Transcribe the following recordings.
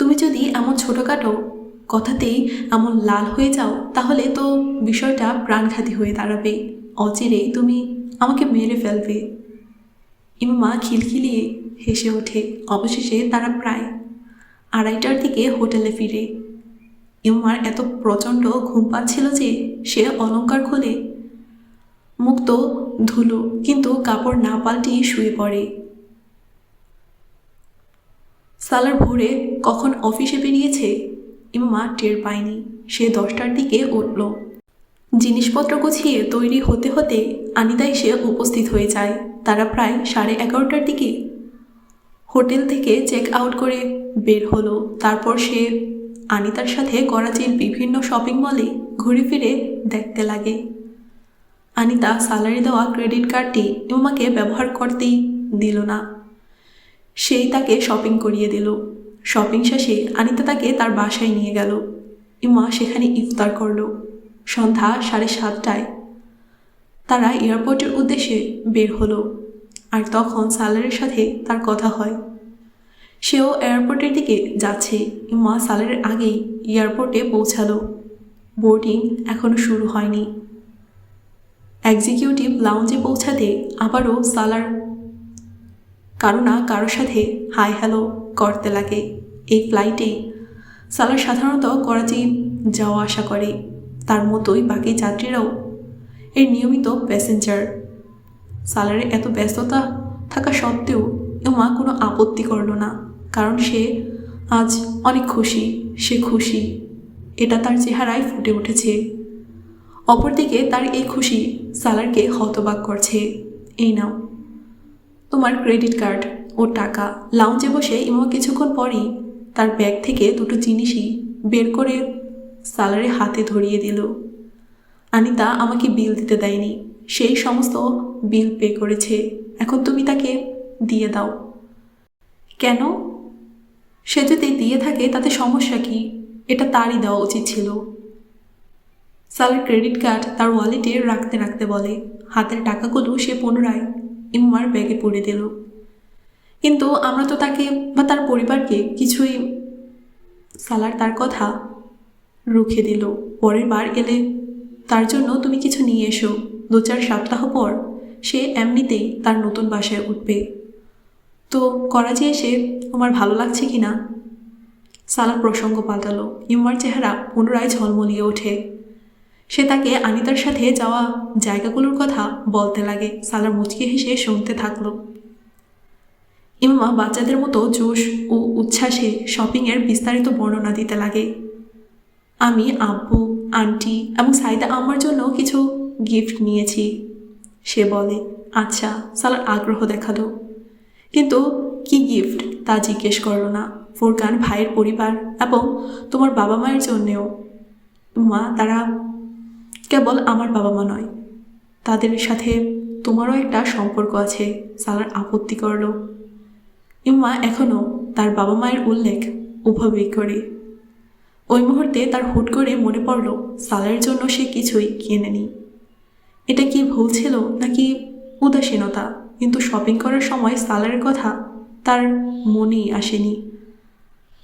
তুমি যদি এমন ছোটোখাটো কথাতেই এমন লাল হয়ে যাও, তাহলে তো বিষয়টা প্রাণঘাতী হয়ে দাঁড়াবে। অচিরেই তুমি আমাকে মেরে ফেলবে। ইমামা খিলখিলিয়ে হেসে ওঠে। অবশেষে তারা প্রায় আড়াইটার দিকে হোটেলে ফিরে। ইমামার এত প্রচণ্ড ঘুম পাচ্ছিল যে সে অলংকার খোলে মুক্ত ধুলো, কিন্তু কাপড় না পাল্টিয়ে শুয়ে পড়ে। সালার ভোরে কখন অফিসে বেরিয়েছে? ইমামা টের পায়নি। সে দশটার দিকে উঠল। জিনিসপত্র গুছিয়ে তৈরি হতে হতে আনিতা এসে উপস্থিত হয়ে যায়। তারা প্রায় সাড়ে এগারোটার দিকে। হোটেল থেকে চেক আউট করে বের হলো। তারপর সে আনিতার সাথে করাচির বিভিন্ন শপিং মলে ঘুরে ফিরে দেখতে লাগে। আনিতা স্যালারি দেওয়া ক্রেডিট কার্ডটি ইমাকে ব্যবহার করতেই দিল না। সেই তাকে শপিং করিয়ে দিল। শপিং শেষে আনিতা তাকে তার বাসায় নিয়ে গেল। ইমা সেখানে ইফতার করল। সন্ধ্যা সাড়ে সাতটায় তারা এয়ারপোর্টের উদ্দেশ্যে বের হলো। আর তখন সালারের সাথে তার কথা হয়। সেও এয়ারপোর্টের দিকে যাচ্ছে। ইমা সালারের আগেই এয়ারপোর্টে পৌঁছালো। বোর্ডিং এখনও শুরু হয়নি। এক্সিকিউটিভ লাউঞ্জে পৌঁছাতে আবারও সালার কারও না কারোর সাথে হাই হ্যালো করতে লাগে। এই ফ্লাইটে সালার সাধারণত করাচি যাওয়া আসা করে। তার মতোই বাকি যাত্রীরাও এর নিয়মিত প্যাসেঞ্জার সালারের এত ব্যস্ততা থাকা সত্ত্বেও এমা কোনো আপত্তি করল না, কারণ সে আজ অনেক খুশি, সে খুশি। এটা তার চেহারায় ফুটে উঠেছে। অপরদিকে তার এই খুশি সালারকে হতবাক করছে। এই নাও। তোমার ক্রেডিট কার্ড ও টাকা লাউঞ্জে বসে ইমা কিছুক্ষণ পরই তার ব্যাগ থেকে দুটো জিনিসই বের করে সালারে হাতে ধরিয়ে দিল। আনিতা আমাকে বিল দিতে দেয়নি। সেই সমস্ত বিল পে করেছে। এখন তুমি তাকে দিয়ে দাও। কেন? সে যদি দিয়ে থাকে তাতে সমস্যা কি? এটা তারই দেওয়া উচিত ছিল। সালার ক্রেডিট কার্ড তার ওয়ালেটে রাখতে রাখতে বলে। হাতের টাকাগুলো সে পুনরায় ইম্মার ব্যাগে পড়ে দিল কিন্তু আমরা তো তাকে বা তার পরিবারকে কিছুই সালার তার কথা রুখে দিল। পরের বার এলে, তার জন্য তুমি কিছু নিয়ে এসো। দু চার সপ্তাহ পর সে এমনিতেই তার নতুন বাসায় উঠবে। তো করাচি এসে তোমার ভালো লাগছে কি না? সালার প্রসঙ্গ পাল্টালো। ইম্মার চেহারা পুনরায় ঝলমলিয়ে ওঠে। সে তাকে আনিতার সাথে যাওয়া জায়গাগুলোর কথা বলতে লাগে। সালার মুচকি হেসে শুনতে থাকল। ইমামা বাচ্চাদের মতো জোশ ও উচ্ছ্বাসে শপিংয়ের বিস্তারিত বর্ণনা দিতে লাগে। আমি আব্বু, আন্টি এবং সাইদা আমার জন্য কিছু গিফট নিয়েছি। সে বলে আচ্ছা। সালার আগ্রহ দেখাল। কিন্তু কি গিফট? তা জিজ্ঞেস করল না। ফুরকান ভাইয়ের পরিবার এবং তোমার বাবা মায়ের জন্যেও। মা তারা কেবল আমার বাবা মা নয়, তাদের সাথে তোমারও একটা সম্পর্ক আছে সালার আপত্তি করল ইম্মা এখনও তার বাবা মায়ের উল্লেখ উপভোগ করে। ওই মুহূর্তে তার হুট করে মনে পড়ল সালারের জন্য সে কিছুই কিনেনি। এটা কি ভুল ছিল নাকি উদাসীনতা? কিন্তু শপিং করার সময় সালারের কথা তার মনেই আসেনি।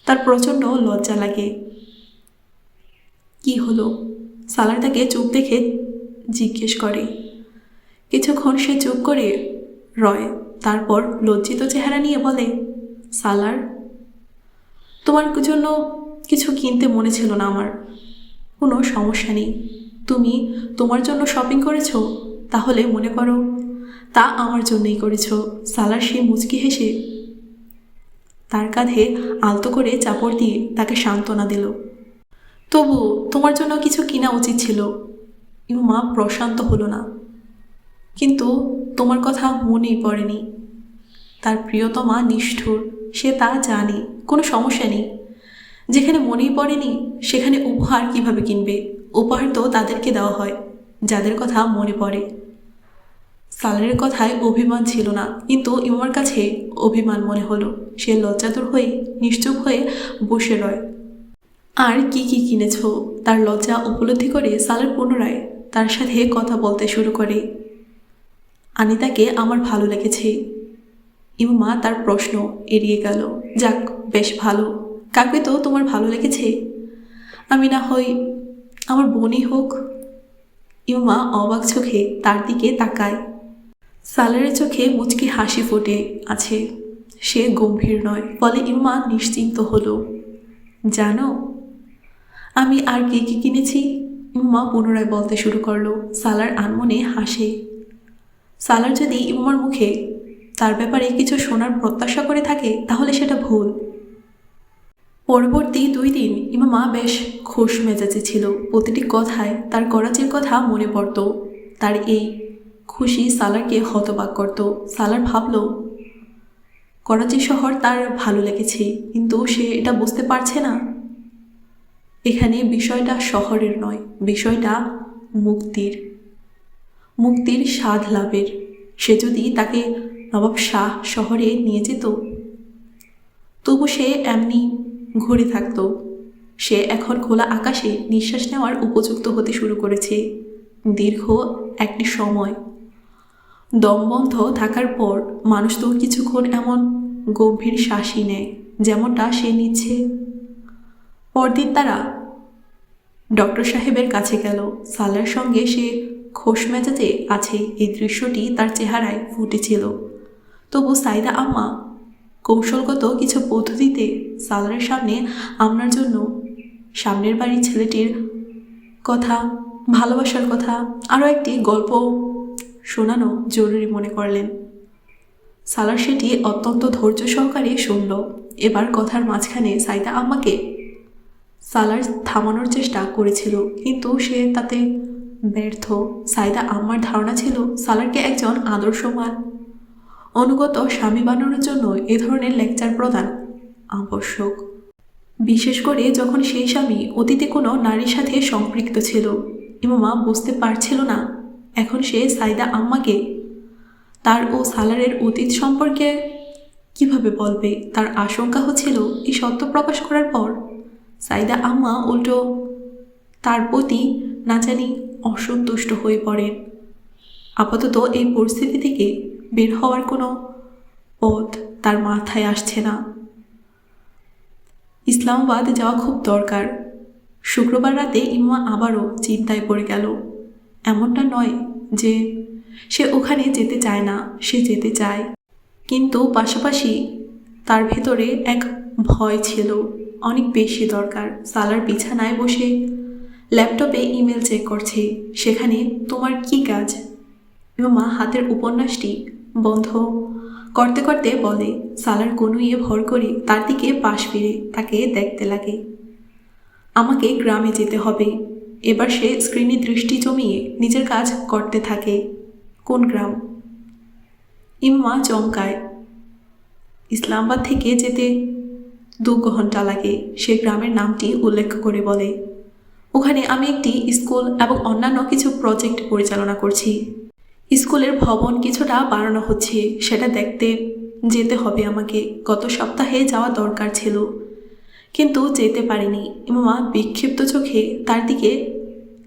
তার প্রচণ্ড লজ্জা লাগে। কি হলো? সালার তাকে চুপ দেখে জিজ্ঞেস করে। কিছুক্ষণ সে চুপ করে রয়, তারপর লজ্জিত চেহারা নিয়ে বলে, সালার, তোমার জন্য কিছু কিনতে মনে ছিল না আমার। কোনো সমস্যা নেই। তুমি তোমার জন্য শপিং করেছ, তাহলে মনে করো তা আমার জন্যই করেছ। সালার সে মুচকি হেসে তার কাঁধে আলতো করে চাপড় দিয়ে তাকে সান্ত্বনা দিল। তবু তোমার জন্য কিছু কিনা উচিত ছিল। ইউমা প্রশান্ত হলো না। কিন্তু তোমার কথা মনেই পড়েনি। তার প্রিয়তমা নিষ্ঠুর, সে তা জানে, কোনো সমস্যা নেই। যেখানে মনেই পড়েনি, সেখানে উপহার কীভাবে কিনবে? উপহার তো তাদেরকে দেওয়া হয়, যাদের কথা মনে পড়ে। সালারের কথায় অভিমান ছিল না, কিন্তু ইমার কাছে অভিমান মনে হলো। সে লজ্জাতুর হয়ে, নিশ্চুপ হয়ে বসে রয়। আর কি কি কিনেছ? তার লজ্জা উপলব্ধি করে সালার পুনরায় তার সাথে কথা বলতে শুরু করে। আনিতাকে আমার ভালো লেগেছে। ইমা তার প্রশ্ন এড়িয়ে গেল। যাক, বেশ ভালো। কাকে তো তোমার ভালো লেগেছে? আমি না হই আমার বোনই হোক। ইউমা অবাক চোখে তার দিকে তাকায়। সালারের চোখে মুচকি হাসি ফোটে আছে। সে গম্ভীর নয়, ফলে ইউমা নিশ্চিন্ত হলো। জানো আমি আর কে কি কিনেছি? ইম্মা পুনরায় বলতে শুরু করল, সালার আনমনে হাসে। সালার যদি ইম্মার মুখে তার ব্যাপারে কিছু শোনার প্রত্যাশা করে থাকে, তাহলে সেটা ভুল। পরবর্তী দুই দিন ইমামা বেশ খোশ মেজাজে ছিল। প্রতিটি কথায় তার করাচির কথা মনে পড়ত। তার এই খুশি সালারকে হতবাক করত। সালার ভাবল, করাচি শহর তার ভালো লেগেছে, কিন্তু সে এটা বুঝতে পারছে না। এখানে বিষয়টা শহরের নয়, বিষয়টা মুক্তির। মুক্তির স্বাদ লাভের। সে যদি তাকে নবাব শাহ শহরে নিয়ে যেত, তবু সে এমনি ঘুরে থাকতো। সে এখন খোলা আকাশে নিঃশ্বাস নেওয়ার উপযুক্ত হতে শুরু করেছে। দীর্ঘ একটি সময়। দমবন্ধ থাকার পর মানুষ তো কিছুক্ষণ এমন গম্ভীর শ্বাসই নেয়, যেমনটা সে নিচ্ছে। পরদিন তারা ডক্টর সাহেবের কাছে গেল। সালার সঙ্গে সে খোশ মেজাজে আছে এই দৃশ্যটি তার চেহারায় ফুটেছিল। তবু সাইদা আম্মা কৌশলগত কিছু পদ্ধতিতে সালারের সামনে আপনার জন্য সামনের বাড়ির ছেলেটির কথা, ভালোবাসার কথা, আরও একটি গল্প শোনানো জরুরি মনে করলেন। সালার সেটি অত্যন্ত ধৈর্য সহকারে শুনল। এবার কথার মাঝখানে সাইদা আম্মাকে সালার থামানোর চেষ্টা করেছিল, কিন্তু সে তাতে ব্যর্থ। সাইদা আম্মার ধারণা ছিল সালারকে একজন আদর্শমান, অনুগত স্বামী বানানোর জন্য এ ধরনের লেকচার প্রদান আবশ্যক। বিশেষ করে যখন সেই স্বামী অতীতে কোনো নারীর সাথে সম্পৃক্ত ছিল, ইমামা বুঝতে পারছিল না, এখন সে সাইদা আম্মাকে তার ও সালারের অতীত সম্পর্কে কীভাবে বলবে, তার আশঙ্কা হচ্ছিল এই সত্য প্রকাশ করার পর সাইদা আম্মা উল্টো তার প্রতি না জানি অসন্তুষ্ট হয়ে পড়েন। আপাতত এই পরিস্থিতি থেকে বের হওয়ার কোনো পথ তার মাথায় আসছে না। ইসলামাবাদ যাওয়া খুব দরকার। শুক্রবার রাতে ইম্মা আবারও চিন্তায় পড়ে গেল। এমনটা নয় যে সে ওখানে যেতে চায় না, সে যেতে চায়। কিন্তু পাশাপাশি তার ভেতরে এক ভয় ছিল। অনেক বেশি দরকার। সালার বিছানায় বসে ল্যাপটপে ইমেল চেক করছে, সেখানে তোমার কি কাজ? মা হাতের উপন্যাসটি বন্ধ করতে করতে বলে, সালার কনুইয়ে ভর করে তার দিকে পাশ ফিরে তাকে দেখতে লাগে। আমাকে গ্রামে যেতে হবে। এবার সে স্ক্রিনে দৃষ্টি জমিয়ে নিজের কাজ করতে থাকে। কোন গ্রাম? ইম্মা চমকায়। ইসলামাবাদ থেকে যেতে দু ঘণ্টা লাগে সে গ্রামের নামটি উল্লেখ করে বলে। ওখানে আমি একটি স্কুল এবং অন্যান্য কিছু প্রজেক্ট পরিচালনা করছি। স্কুলের ভবন কিছুটা বাড়ানো হচ্ছে, সেটা দেখতে যেতে হবে আমাকে। গত সপ্তাহে যাওয়া দরকার ছিল, কিন্তু যেতে পারিনি। ইমামা বিক্ষিপ্ত চোখে তার দিকে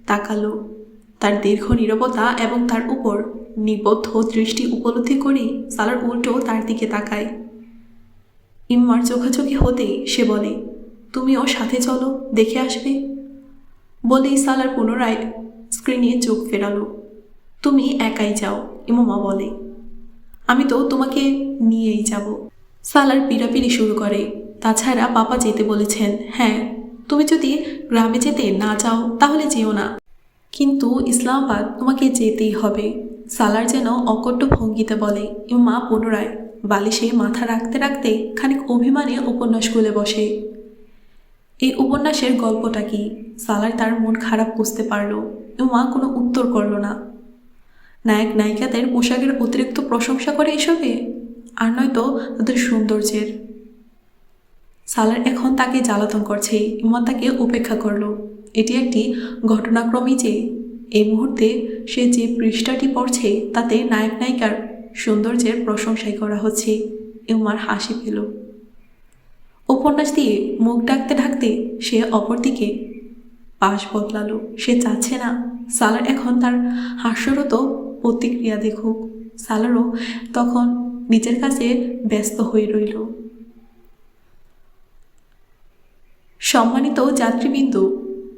তাকালো। তার দীর্ঘ নিরবতা এবং তার উপর নিবদ্ধ দৃষ্টি উপলব্ধি করি সালার উল্টো তার দিকে তাকায়। ইম্মার চোখাচোখি হতেই সে বলে, তুমি তুমিও সাথে চলো, দেখে আসবে? বলেই সালার পুনরায় স্ক্রিনে চোখ ফেরালো। তুমি একাই যাও, ইমামা বলে। আমি তো তোমাকে নিয়েই যাব। সালার পিড়াপিড়ি শুরু করে। তাছাড়া পাপা যেতে বলেছেন হ্যাঁ তুমি যদি গ্রামে যেতে না যাও তাহলে যেও না। কিন্তু ইসলামাবাদ তোমাকে যেতেই হবে। সালার যেন অকট্য ভঙ্গিতে বলে। ইম্মা পুনরায় বালিশে মাথা রাখতে রাখতে খানিক অভিমানে উপন্যাস খুলে বসে। এই উপন্যাসের গল্পটা কি? সালার তার মন খারাপ বুঝতে পারল ইমা কোনো উত্তর করল না। নায়ক, নায়িকাদের পোশাকের অতিরিক্ত প্রশংসা করে এসবে? আর নয়তো তাদের সৌন্দর্যের। সালার এখন তাকে জ্বালাতন করছে ইমা তাকে উপেক্ষা করল। এটি একটি ঘটনাক্রমই যে, এই মুহূর্তে সে যে পৃষ্ঠাটি পড়ছে তাতে নায়ক, নায়িকার সৌন্দর্যের প্রশংসাই করা হচ্ছে ইমার হাসি পেল। উপন্যাস দিয়ে মুখ ডাকতে ঢাকতে সে অপরদিকে পাশ বদলালো। সে চাচ্ছে না, সালার এখন তার হাস্যরত প্রতিক্রিয়া দেখুক। সালারও তখন নিজের কাছে ব্যস্ত হয়ে রইল। সম্মানিত যাত্রীবৃন্দ,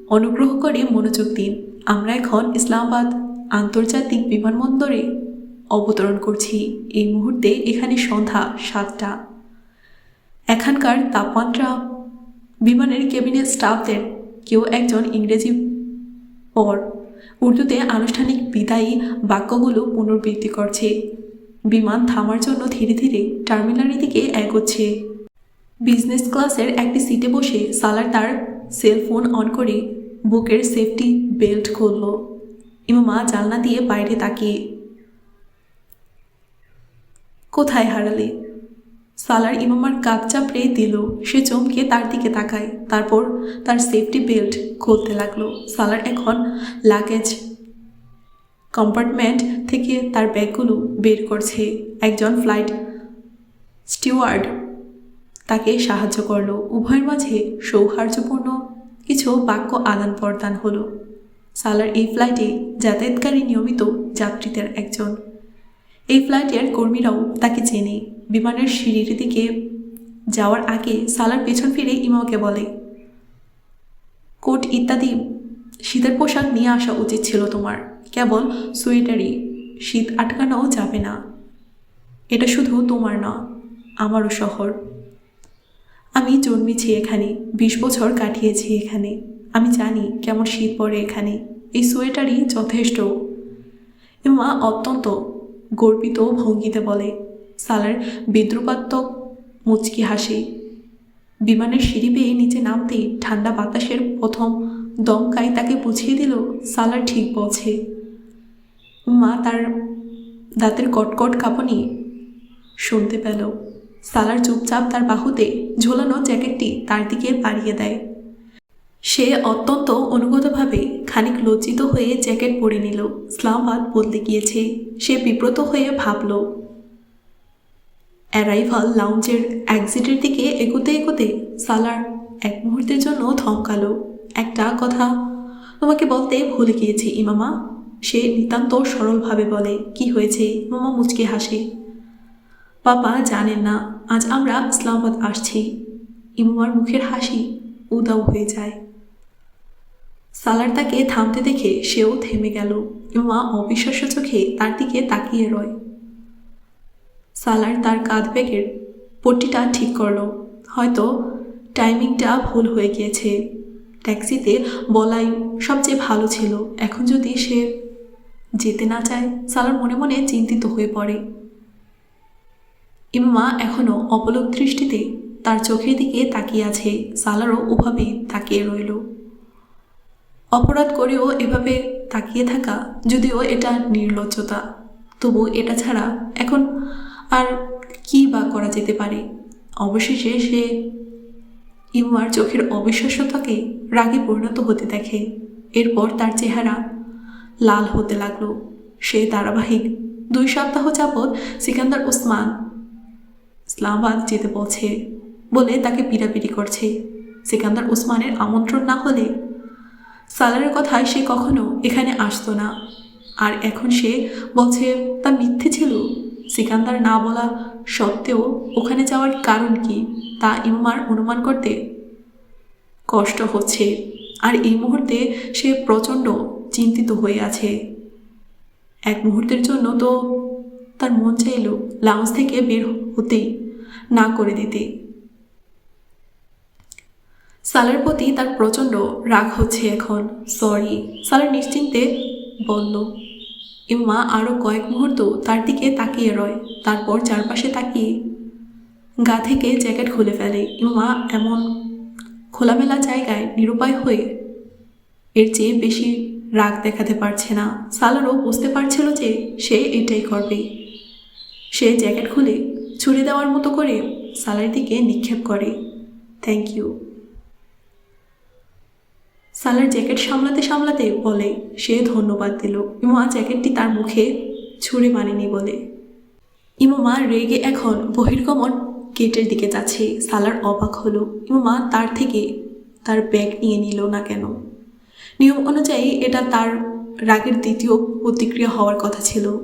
অনুগ্রহ করে মনোযোগ দিন। আমরা এখন ইসলামাবাদ আন্তর্জাতিক বিমানবন্দরে অবতরণ করছি। এই মুহূর্তে এখানে সন্ধ্যা সাতটা। এখানকার তাপমাত্রা, বিমানের কেবিনের স্টাফদের কেউ একজন ইংরেজি পর। উর্দুতে আনুষ্ঠানিক বিদায়ী বাক্যগুলো পুনর্বৃত্তি করছে। বিমান থামার জন্য ধীরে ধীরে টার্মিনালের দিকে এগোচ্ছে। বিজনেস ক্লাসের একটি সিটে বসে সালার তার সেল ফোন অন করে বুকের সেফটি বেল্ট খুলল। ইমামা জানলা দিয়ে বাইরে তাকিয়ে কোথায় হারালে? সালার ইমামার কাপ চাপড়ে দিল। সে চমকে তার দিকে তাকায়। তারপর তার সেফটি বেল্ট খুলতে লাগল। সালার এখন লাগেজ কম্পার্টমেন্ট থেকে তার ব্যাগগুলো বের করছে। একজন ফ্লাইট স্টিওয়ার্ড তাকে সাহায্য করল। উভয়ের মাঝে সৌহার্দ্যপূর্ণ কিছু বাক্য আদান প্রদান হলো। সালার এই ফ্লাইটে যাতায়াতকারী নিয়মিত যাত্রীদের একজন এই ফ্লাইটের কর্মীরাও তাকে চেনে। বিমানের সিঁড়ির দিকে যাওয়ার আগে সালার পেছন ফিরে ইমাকে বলে, কোট ইত্যাদি শীতের পোশাক নিয়ে আসা উচিত ছিল তোমার। কেবল সোয়েটারই শীত আটকানোও যাবে না। এটা শুধু তোমার না, আমারও শহর। আমি জন্মেছি এখানে, বিশ বছর কাটিয়েছি এখানে। আমি জানি কেমন শীত পড়ে এখানে। এই সোয়েটারই যথেষ্ট। মা অত্যন্ত গর্বিত ভঙ্গিতে বলে, সালার বিদ্রুপাত্মক মুচকি হাসি। বিমানের সিঁড়ি বেয়ে নিচে নামতেই ঠান্ডা বাতাসের প্রথম দমকাই তাকে বুঝিয়ে দিল, সালার ঠিক বলছে। মা তার দাঁতের কটকট কাঁপনি শুনতে পেল। সালার চুপচাপ তার বাহুতে ঝোলানো জ্যাকেটটি তার দিকে বাড়িয়ে দেয়। সে অত্যন্ত অনুগতভাবে খানিক লজ্জিত হয়ে জ্যাকেট পরে নিল। ইসলামাবাদ বদলে গিয়েছে। সে বিব্রত হয়ে ভাবল অ্যারাইভাল লাউঞ্জের এক্সিটের দিকে এগোতে এগোতে সালার এক মুহূর্তের জন্য থমকালো একটা কথা তোমাকে বলতে ভুলে গিয়েছি, ইমামা। সে নিতান্ত সরলভাবে বলে, কি হয়েছে? মামা মুচকে হাসে। বাবা জানেন না, আজ আমরা ইসলামাবাদ আসছি। ইমামার মুখের হাসি উদাও হয়ে যায়। সালার তাকে থামতে দেখে সেও থেমে গেল ইমামা অবিশ্বাস্য চোখে তার দিকে তাকিয়ে রয়। সালার তার কাঁধ ব্যাগের পট্টিটা ঠিক করল। হয়তো টাইমিংটা ভুল হয়ে গিয়েছে। ট্যাক্সিতে বলাই সবচেয়ে ভালো ছিল। এখন যদি সে যেতে না চায়, সালার মনে মনে চিন্তিত হয়ে পড়ে। ইমামা এখনও অপলক দৃষ্টিতে তার চোখের দিকে তাকিয়ে আছে। সালারও ওভাবে তাকিয়ে রইল। অপরাধ করেও এভাবে তাকিয়ে থাকা যদিও এটা নির্লজ্জতা। তবু এটা ছাড়া এখন আর কি বা করা যেতে পারে? অবশেষে সে ইমার চোখের অবিশ্বাস্যতাকে রাগে পরিণত হতে দেখে। এরপর তার চেহারা লাল হতে লাগল। সে ধারাবাহিক দুই সপ্তাহ যাবৎ সিকান্দার ওসমান ইসলামাবাদ যেতে বলছে বলে তাকে পিড়াপিড়ি করছে। সিকান্দার ওসমানের আমন্ত্রণ না হলে সালারের কথায় সে কখনো এখানে আসতো না। আর এখন সে বলছে, তা মিথ্যে ছিল? সিকান্দার না বলা সত্ত্বেও ওখানে যাওয়ার কারণ কি? তা ইমার অনুমান করতে কষ্ট হচ্ছে। আর এই মুহূর্তে সে প্রচণ্ড চিন্তিত হয়ে আছে। এক মুহূর্তের জন্য তো তার মন চাইল লাউঞ্জ থেকে বের হতেই না করে দিতে। সালার প্রতি তার প্রচণ্ড রাগ হচ্ছে এখন। সরি সালার নিশ্চিন্তে বলল ইম্মা আরও কয়েক মুহূর্ত তার দিকে তাকিয়ে রয়, তারপর চারপাশে তাকিয়ে গা থেকে জ্যাকেট খুলে ফেলে। ইম্মা এমন খোলামেলা জায়গায় নিরুপায় হয়ে এর চেয়ে বেশি রাগ দেখাতে পারছে না। সালারও বুঝতে পারছিল যে সে এটাই করবে। সে জ্যাকেট খুলে ছুড়ে দেওয়ার মতো করে সালার দিকে নিক্ষেপ করে। থ্যাংক ইউ সালার জ্যাকেট সামলাতে সামলাতে বলে, সে ধন্যবাদ দিল। ইমা জ্যাকেটটি তার মুখে ছুঁড়ে মানেনি বলে। ইমামা রেগে এখন বহির্গমন গেটের দিকে যাচ্ছে। সালার অবাক হলো। ইমামা তার থেকে তার ব্যাগ নিয়ে নিল না কেন? নিয়ম অনুযায়ী এটা তার রাগের দ্বিতীয় প্রতিক্রিয়া হওয়ার কথা ছিল।